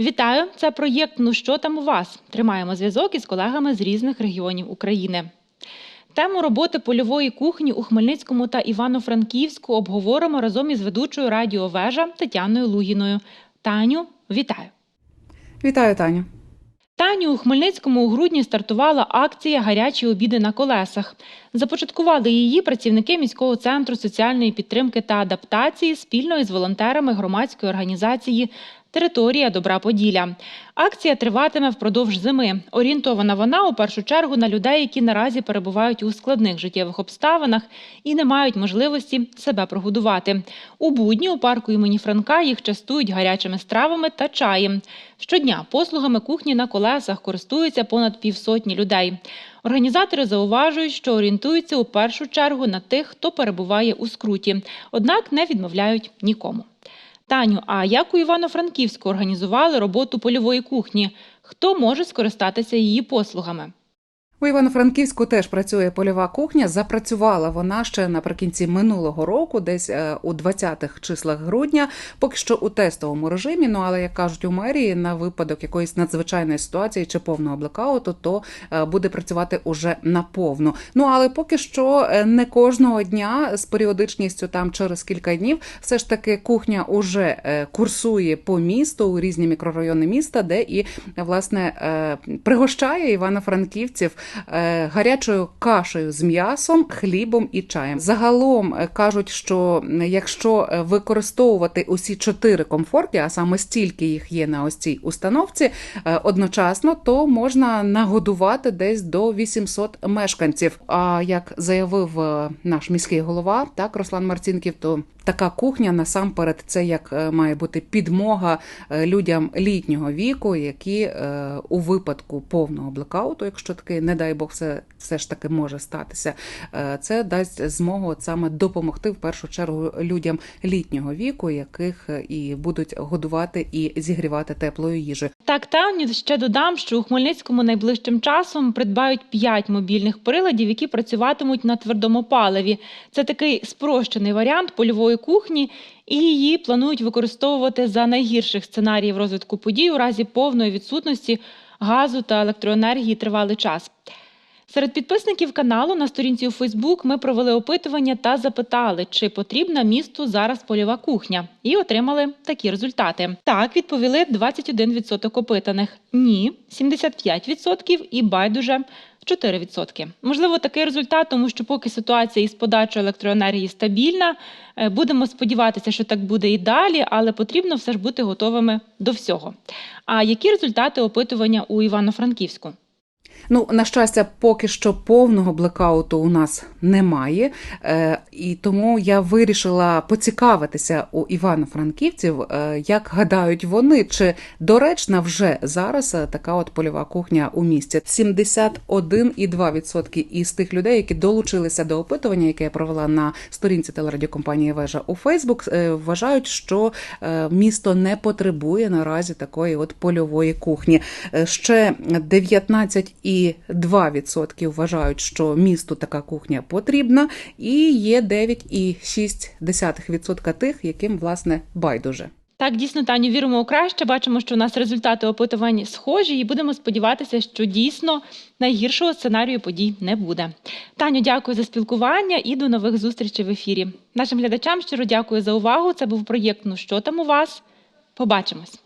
Вітаю! Це проєкт Ну що там у вас? Тримаємо зв'язок із колегами з різних регіонів України. Тему роботи польової кухні у Хмельницькому та Івано-Франківську обговоримо разом із ведучою радіовежа Тетяною Лугіною. Таню, вітаю! Вітаю, Таню. Таню у Хмельницькому у грудні стартувала акція Гарячі обіди на колесах. Започаткували її працівники міського центру соціальної підтримки та адаптації спільно із волонтерами громадської організації Територія Добра Поділля. Акція триватиме впродовж зими. Орієнтована вона у першу чергу на людей, які наразі перебувають у складних життєвих обставинах і не мають можливості себе прогодувати. У будні у парку імені Франка їх частують гарячими стравами та чаєм. Щодня послугами кухні на колесах користуються понад півсотні людей. Організатори зауважують, що орієнтуються у першу чергу на тих, хто перебуває у скруті, однак не відмовляють нікому. Таню, а як у Івано-Франківську організували роботу польової кухні? Хто може скористатися її послугами? У Івано-Франківську теж працює польова кухня. Запрацювала вона ще наприкінці минулого року, десь е, у 20-х числах грудня, поки що у тестовому режимі. Ну але як кажуть у мерії, на випадок якоїсь надзвичайної ситуації чи повного блекауту, то е, буде працювати уже наповну. Ну але поки що е, не кожного дня з періодичністю там через кілька днів, все ж таки кухня уже курсує по місту у різні мікрорайони міста, де і власне пригощає івано-франківців гарячою кашею з м'ясом, хлібом і чаєм. Загалом е, кажуть, що якщо е, використовувати усі чотири комфорті, а саме стільки їх є на ось цій установці, е, одночасно, то можна нагодувати десь до 800 мешканців. А як заявив е, наш міський голова, так Руслан Марцінків, то така кухня насамперед це як е, має бути підмога е, людям літнього віку, які е, у випадку повного блекауту, якщо таки, не дай Бог, все, все ж таки може статися, е, це дасть змогу саме допомогти в першу чергу людям літнього віку, яких е, і будуть годувати і зігрівати теплою їжею. Так, Таню, ще додам, що у Хмельницькому найближчим часом придбають 5 мобільних приладів, які працюватимуть на твердому паливі. Це такий спрощений варіант польової кухні, і її планують використовувати за найгірших сценаріїв розвитку подій у разі повної відсутності газу та електроенергії тривалий час. Серед підписників каналу на сторінці у Фейсбук ми провели опитування та запитали, чи потрібна місту зараз польова кухня, і отримали такі результати. Так, відповіли 21% опитаних, ні 75% і байдуже 4%. Можливо, такий результат, тому що поки ситуація із подачою електроенергії стабільна, е, будемо сподіватися, що так буде і далі, але потрібно все ж бути готовими до всього. А які результати опитування у Івано-Франківську? Ну, на щастя, поки що повного блекауту у нас немає, е, і тому я вирішила поцікавитися у івано-франківців, е, як гадають вони, чи доречна вже зараз е, така от польова кухня у місті. 71,2% із тих людей, які долучилися до опитування, яке я провела на сторінці телерадіокомпанії Вежа у Фейсбук, е, вважають, що місто не потребує наразі такої от польової кухні. Ще 19,2% вважають, що місту така кухня потрібна, і є 9,6% тих, яким власне байдуже. Так, дійсно, Таню, віримо у краще. Бачимо, що у нас результати опитувань схожі, і будемо сподіватися, що дійсно найгіршого сценарію подій не буде. Таню, дякую за спілкування і до нових зустрічей в ефірі. Нашим глядачам щиро дякую за увагу. Це був проєкт Ну що там у вас? Побачимось.